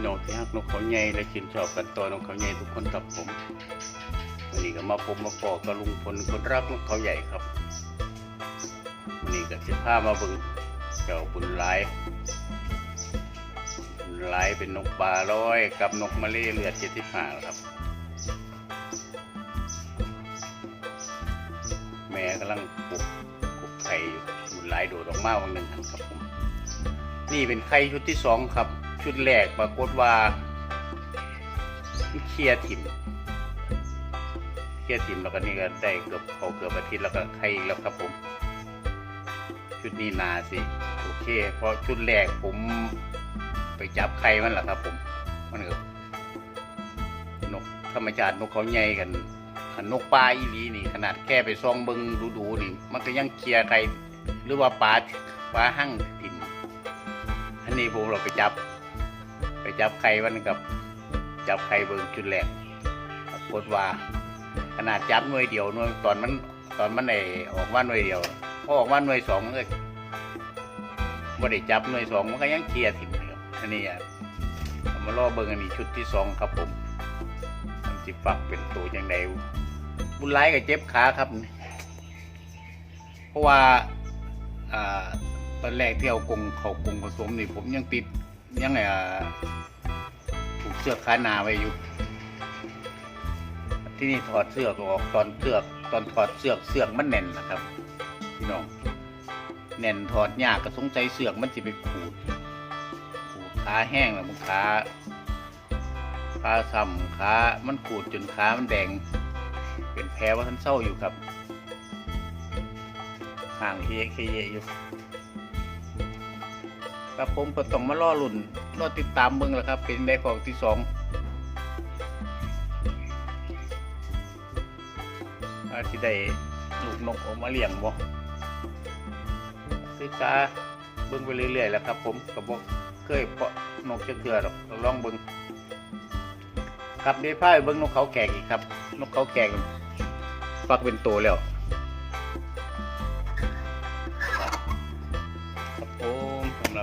พี่น้องที่ฮักนกเขาใหญ่และชื่นชอบกันตัวนกเขาใหญ่ทุกคนครับผมวันนี้ก็มาพบมาปอกกับลุงพลคนรักนกเขาใหญ่ครับวันนี้ก็สิพามาบิ่งเจ้าบุญหลายบุญหลายเป็นนกปลาร้อยกับนกมะเล่เลือดเจ็ดสิบห้าครับ แม่กำลังปลุกปลุกไข่อยู่บุญหลายโดดออกมาวันหนึ่งครับผม นี่เป็นไข่ชุดที่สองครับ ชุดแรกปรากฏว่าเคลียร์ถิ่มเคลียร์ถิ่มแล้วก็นี่ก็ได้เกือบเขาเกือบอาทิตย์แล้วก็ไข่แล้วครับผม ชุดนี้นาสิโอเคเพราะชุดแรกผมไปจับไข่มันแหละครับ ผมมันก็นกธรรมชาตินกเขาใหญ่กันคันนกปลาอีหลีนี่ ขนาดแค่ไปซองเบิงดูๆนี่ มันก็ยังเคลียร์ไข่หรือว่าปลาปลาหั่งถิ่มอันนี้ผมเราไปจับ ไปจับไข่มันกับจับไข่เบิ่งชุดแรกปรากฏว่า ขนาดจับหน่วยเดียวหน่วยตอนมันตอนมันไอออกมาหน่วยเดียวพอออกมาหน่วยสองมันก็ไม่ได้จับหน่วยสองมันก็ยังเคลียร์ถิ่มอยู่อันนี้อะมาล่อเบิ่งอันนี้ชุดที่สองครับผมมันสิฟักเป็นตัวยังไงบุญร้ายกับเจ็บขาครับ เพราะว่าอ่าตอนแรกที่เอากรงเขากงผสมนี่ผมยังติด ยังไงอะผูกเสือกขานาไว้อยู่ ที่นี่ถอดเสือกออกตอนเสือกตอนถอดเสือกเสือกมันแน่นนะครับพี่น้องแน่นถอดยากก็สงสัยเสือกมันจะไปขูดขูดขาแห้งแล้วมันขาขาซ้ำขามันขูดจนขามันแดง เป็นแผลว่าท่านเศร้าอยู่ครับห่างเคียเคียอยู่ ครับผมก็ต้องมาล่อลุ่นรอติดตามเบิ่งแหละครับ เป็นได้ของที่สองอาที่ได้ลูกนกออกมาเลี้ยงบ่ศึกษาเบิ่งไปเรื่อยๆแหล้วครับ ผมก็บ่เคยเพาะนกจะเกลือหรอกลองเบิ่งครับเดี๋ยวพาไปเบิ่งนกเขาแขกอีกครับ นกเขาแขกฟักเป็นตัวแล้ว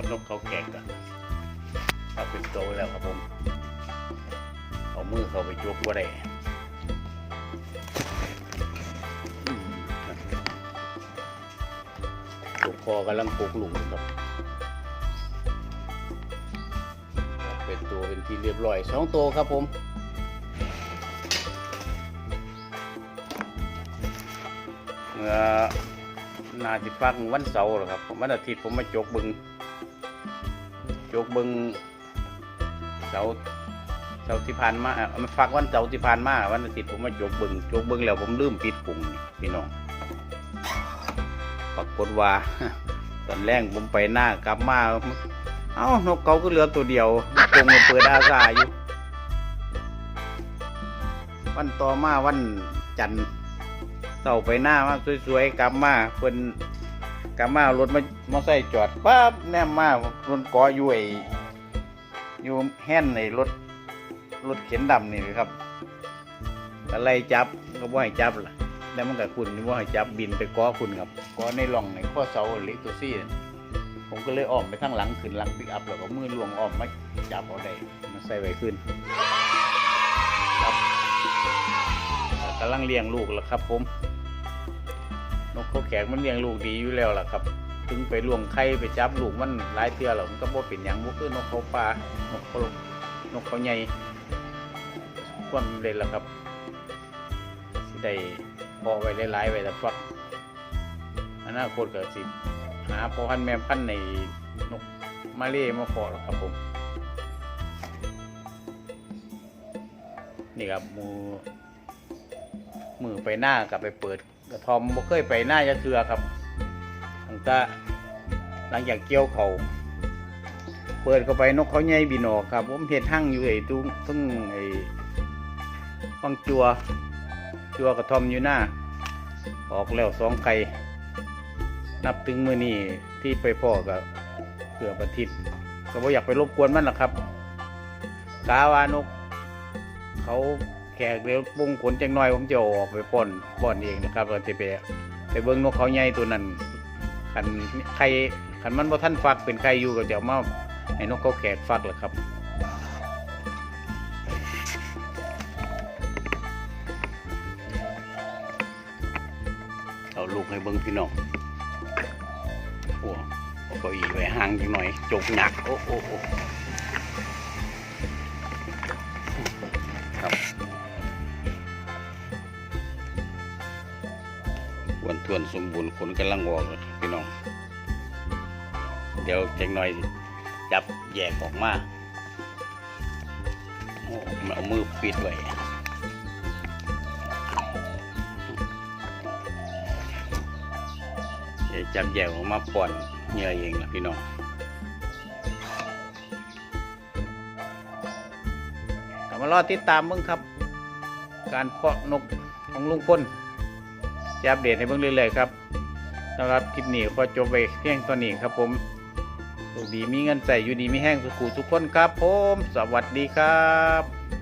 รับนกเขาแขกกันเอาเป็นโตแล้วครับผม เอามือเข้าไปยกว่าได้ลูกคอกำลังปลูกหลุมครับ เป็นตัวเป็นที่เรียบร้อยสองตัวครับผมเมื่อนาสิฟักวันเสาร์หรอครับ วันอาทิตย์ผมมาจกบึง จกบึงเสาเสาที่ผ่านมาเอ่อมาฟักวันเสาที่ผ่านมาวันอาทิตย์ผมมาจกบึงจกบึงแล้วผมลืมปิดปุ่งนี่พี่น้องปรากฏว่า ตอนแรกผมไปหน้ากลับมาเอ้านกเขาก็เหลือตัวเดียวกรงมันเปิดอาซาอยู่ วันต่อมาวันจันทร์เต่าไปหน้ามาสวยๆกลับมาเพิ่น กลับมารถมามอไซค์จอดปั๊บแนมมาบนเกออยู่ไอ้อยู่แห่นในรถรถเข็นดำนี่ครับก็ไล่จับก็บ่ให้จับล่ะแล้วมันก็คุณบ่ให้จับบินไปเกอคุณครับเกอในร่องในข้อเสาหล็กตัวซี่ผมก็เลยอ้อมไปข้างหลังขึ้นหลังปิกอัพแล้วก็มือลวงอ้อมมาจับเอาได้มาใส่ไว้ขึ้นครับกำลังเลี้ยงลูกแล้วครับผม นกเขาแขกมันเลี้ยงลูกดีอยู่แล้วล่ะครับ ถึงไปล่วงไข่ไปจับลูกมันหลายเทื่อแล้วมันก็บ่เป็นหยังบ่คือนกเขาป่านกเขานกเขาใหญ่ความเล่นล่ะครับสิได้พอไว้หลายๆไว้แล้วฟักอนาคตก็สิหาพ่อพันแม่พันในนกมาเล่มาพอแล้วครับผมนี่ครับมูมือไปหน้ากับไปเปิด กระทอมบ่เคยไปหน้าจะเทือครับตั้งแต่หลังจากเกี่ยวเขาเปิดเข้าไปนกเขาใหญ่บินออกครับ ผมเห็นหั่งอยู่ไอ้ตุ้งพึ่งไอ้ฟังจัว จัวกระทอมอยู่หน้า ออกแล้วสองไข่นับถึงมือนี้ที่ไปพ่อกับเกือบอาทิตย์ก็บ่อยากไปรบกวนมันหรอกครับกาวานก เขา แขกเดี๋ยวปรุงขนจังน้อยผมจะออกไปป้อนป้อนเองนะครับเราจะไปไปเบิ้งนกเขาใหญ่ตัวนั้นขันไข่ขันมันบ่ท่านฟักเป็นไข่อยู่ก็จะมาให้นกเขาแขกฟักแหละครับเอาลูกให้เบิ้งพี่น้องโอ้ก็อีไปห่างจังหน่อยจกหนักโอ้โอ้ ทวนสมบูรณ์ขนกำลังออกพี่น้อง เดี๋ยวเจังหน่อยจับแยกออกมาโอ้มันเอามือปิดไว้เดี๋ยวจับแยกออกมาป่อนเหงื่อเองล่ะพี่น้องกลับมารอติดตามเบิ่งครับ การเพาะนกของลุงพล จะอัปเดตให้เบิ่งเรื่อยๆครับสำหรับคลิปนี้ขอจบไปเพียงตัวนี้ครับผมสุขดีมีเงินใส่อยู่ดีมีแห้งสุขูทุกคนครับผม สวัสดีครับ